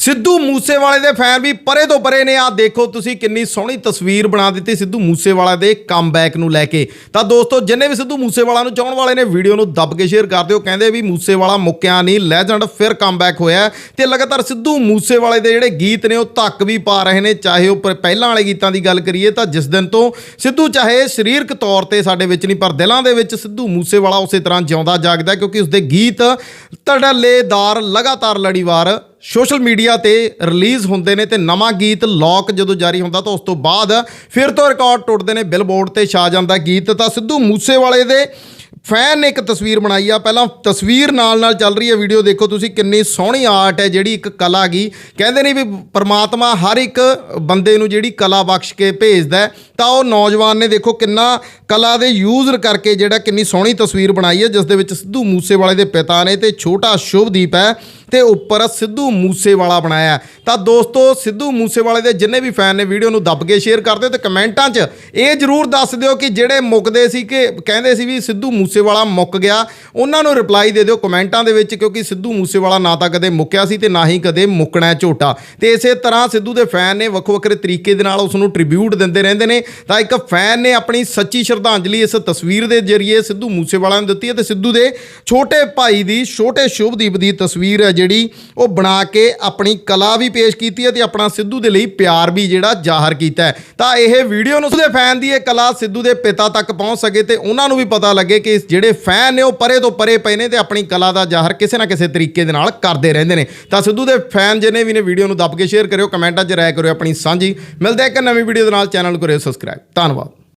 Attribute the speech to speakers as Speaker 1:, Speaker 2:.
Speaker 1: ਸਿੱਧੂ ਮੂਸੇਵਾਲੇ ਦੇ ਫੈਨ ਵੀ ਪਰੇ ਤੋਂ ਪਰੇ ਨੇ। ਆ ਦੇਖੋ ਤੁਸੀਂ ਕਿੰਨੀ ਸੋਹਣੀ ਤਸਵੀਰ ਬਣਾ ਦਿੱਤੀ ਸਿੱਧੂ ਮੂਸੇਵਾਲਾ ਦੇ ਕਮਬੈਕ ਨੂੰ ਲੈ ਕੇ। ਤਾਂ ਦੋਸਤੋ, ਜਿੰਨੇ ਵੀ ਸਿੱਧੂ ਮੂਸੇਵਾਲਾ ਨੂੰ ਚਾਹਣ ਵਾਲੇ ਨੇ, ਵੀਡੀਓ ਨੂੰ ਦੱਬ ਕੇ ਸ਼ੇਅਰ ਕਰ ਦਿਓ। ਕਹਿੰਦੇ ਵੀ ਮੂਸੇਵਾਲਾ ਮੁੱਕਿਆ ਨਹੀਂ ਲੈਜੈਂਡ ਫਿਰ ਕਮਬੈਕ ਹੋਇਆ। ਹੈ ਤੇ ਲਗਾਤਾਰ ਸਿੱਧੂ ਮੂਸੇਵਾਲੇ ਦੇ ਜਿਹੜੇ ਗੀਤ ਨੇ, ਉਹ ਧੱਕ ਵੀ ਪਾ ਰਹੇ ਨੇ। ਚਾਹੇ ਉਹ ਪਹਿਲਾਂ ਵਾਲੇ ਗੀਤਾਂ ਦੀ ਗੱਲ ਕਰੀਏ ਤਾਂ ਜਿਸ ਦਿਨ ਤੋਂ ਸਿੱਧੂ ਚਾਹੇ ਸਰੀਰਕ ਤੌਰ ਤੇ ਸਾਡੇ ਵਿੱਚ ਨਹੀਂ, ਪਰ ਦਿਲਾਂ ਦੇ ਵਿੱਚ ਸਿੱਧੂ ਮੂਸੇਵਾਲਾ ਉਸੇ ਤਰ੍ਹਾਂ ਜਿਉਂਦਾ ਜਾਗਦਾ ਕਿਉਂਕਿ ਉਸਦੇ ਗੀਤ ਧੜੱਲੇਦਾਰ ਲਗਾਤਾਰ ਲੜੀਵਾਰ ਸੋਸ਼ਲ ਮੀਡੀਆ ਤੇ ਰਿਲੀਜ਼ ਹੁੰਦੇ ਨੇ ਤੇ ਨਵਾਂ ਗੀਤ ਲੌਕ ਜਦੋਂ ਜਾਰੀ ਹੁੰਦਾ ਤਾਂ ਉਸ ਤੋਂ ਬਾਅਦ ਫਿਰ ਤੋਂ ਰਿਕਾਰਡ ਟੁੱਟਦੇ ਨੇ ਬਿਲਬੋਰਡ ਤੇ ਛਾ ਜਾਂਦਾ ਗੀਤ ਤਾਂ ਸਿੱਧੂ ਮੂਸੇਵਾਲੇ ਦੇ ਫੈਨ ਨੇ ਇੱਕ ਤਸਵੀਰ ਬਣਾਈ ਆ। ਪਹਿਲਾਂ ਤਸਵੀਰ ਨਾਲ ਨਾਲ ਚੱਲ ਰਹੀ ਹੈ ਵੀਡੀਓ। ਦੇਖੋ ਤੁਸੀਂ ਕਿੰਨੀ ਸੋਹਣੀ ਆਰਟ ਹੈ ਜਿਹੜੀ ਇੱਕ ਕਲਾ ਗੀ। ਕਹਿੰਦੇ ਨੇ ਵੀ ਪਰਮਾਤਮਾ ਹਰ ਇੱਕ ਬੰਦੇ ਨੂੰ ਜਿਹੜੀ ਕਲਾ ਬਖਸ਼ ਕੇ ਭੇਜਦਾ ਤਾਂ ਉਹ ਨੌਜਵਾਨ ਨੇ ਦੇਖੋ ਕਿੰਨਾ ਕਲਾ ਦੇ ਯੂਜ਼ ਕਰਕੇ ਜਿਹੜਾ ਕਿੰਨੀ ਸੋਹਣੀ ਤਸਵੀਰ ਬਣਾਈ ਹੈ, ਜਿਸ ਦੇ ਵਿੱਚ ਸਿੱਧੂ ਮੂਸੇਵਾਲੇ ਦੇ ਪਿਤਾ ਨੇ ਤੇ ਛੋਟਾ ਸ਼ੁਭਦੀਪ ਹੈ ਤੇ ਉੱਪਰ ਸਿੱਧੂ ਮੂਸੇਵਾਲਾ ਬਣਾਇਆ ਤਾਂ ਦੋਸਤੋ, ਸਿੱਧੂ ਮੂਸੇਵਾਲੇ ਦੇ ਜਿੰਨੇ ਵੀ ਫੈਨ ਨੇ, ਵੀਡੀਓ ਨੂੰ ਦੱਬ ਕੇ ਸ਼ੇਅਰ ਕਰ ਦਿਓ ਤੇ ਕਮੈਂਟਾਂ 'ਚ ਇਹ ਜਰੂਰ ਦੱਸ ਦਿਓ ਕਿ ਜਿਹੜੇ ਮੁੱਕਦੇ ਸੀ ਕਿ ਕਹਿੰਦੇ ਸੀ ਵੀ ਸਿੱਧੂ ਮੂਸੇਵਾਲਾ ਮੁੱਕ ਗਿਆ। ਉਹਨਾਂ ਨੂੰ ਰਿਪਲਾਈ ਦੇ ਦਿਓ ਕਮੈਂਟਾਂ ਦੇ ਵਿੱਚ ਕਿਉਂਕਿ ਸਿੱਧੂ ਮੂਸੇਵਾਲਾ ਨਾ ਤਾਂ ਕਦੇ ਮੁੱਕਿਆ ਸੀ ਤੇ ਨਾ ਹੀ ਕਦੇ ਮੁੱਕਣਾ ਝੋਟਾ। ਤੇ ਇਸੇ ਤਰ੍ਹਾਂ ਸਿੱਧੂ ਦੇ ਫੈਨ ਨੇ ਵੱਖੋ ਵੱਖਰੇ ਤਰੀਕੇ ਦੇ ਨਾਲ ਉਸ ਨੂੰ ਟ੍ਰਿਬਿਊਟ ਦਿੰਦੇ ਰਹਿੰਦੇ ਨੇ। ਤਾਂ ਇੱਕ ਫੈਨ ਨੇ ਆਪਣੀ ਸੱਚੀ ਸ਼ਰਧਾਂਜਲੀ ਇਸ ਤਸਵੀਰ ਦੇ ਜ਼ਰੀਏ ਸਿੱਧੂ ਮੂਸੇਵਾਲਾ ਨੂੰ ਦਿੱਤੀ ਹੈ ਤੇ ਸਿੱਧੂ ਦੇ ਛੋਟੇ ਭਾਈ ਦੀ, ਛੋਟੇ ਸ਼ੁਭਦੀਪ ਦੀ ਤਸਵੀਰ ਹੈ ਜਿਹੜੀ ਉਹ ਬਣਾ ਕੇ ਆਪਣੀ ਕਲਾ ਵੀ ਪੇਸ਼ ਕੀਤੀ ਹੈ ਤੇ ਆਪਣਾ ਸਿੱਧੂ ਦੇ ਲਈ ਪਿਆਰ ਵੀ ਜਿਹੜਾ ਜ਼ਾਹਰ ਕੀਤਾ ਹੈ। ਤਾਂ ਇਹ ਵੀਡੀਓ ਨੂੰ ਉਸਦੇ ਫੈਨ ਦੀ ਇਹ ਕਲਾ ਸਿੱਧੂ ਦੇ ਪਿਤਾ ਤੱਕ ਪਹੁੰਚ ਸਕੇ ਤੇ ਉਹਨਾਂ ਨੂੰ ਵੀ ਪਤਾ ਲੱਗੇ ਕਿ ਜਿਹੜੇ ਫੈਨ ਨੇ ਉਹ ਪਰੇ ਤੋਂ ਪਰੇ ਪਏ ਨੇ ਤੇ ਆਪਣੀ ਕਲਾ ਦਾ ਜ਼ਾਹਰ ਕਿਸੇ ਨਾ ਕਿਸੇ ਤਰੀਕੇ ਦੇ ਨਾਲ ਕਰਦੇ ਰਹਿੰਦੇ ਨੇ। ਤਾਂ ਸਿੱਧੂ ਦੇ ਫੈਨ ਜਿਹਨੇ ਵੀ ਨੇ ਵੀਡੀਓ ਨੂੰ ਦੱਬ ਕੇ ਸ਼ੇਅਰ ਕਰਿਓ, ਕਮੈਂਟਾਂ 'ਚ ਰਾਏ ਕਰਿਓ ਆਪਣੀ ਸਾਂਝੀ। ਮਿਲਦੇ ਇੱਕ ਨਵੀਂ ਵੀਡੀਓ ਦੇ ਨਾਲ, ਚੈਨਲ ਨੂੰ ਕਰਿਓ ਸਬਸਕ੍ਰਾਈਬ। ਧੰਨਵਾਦ।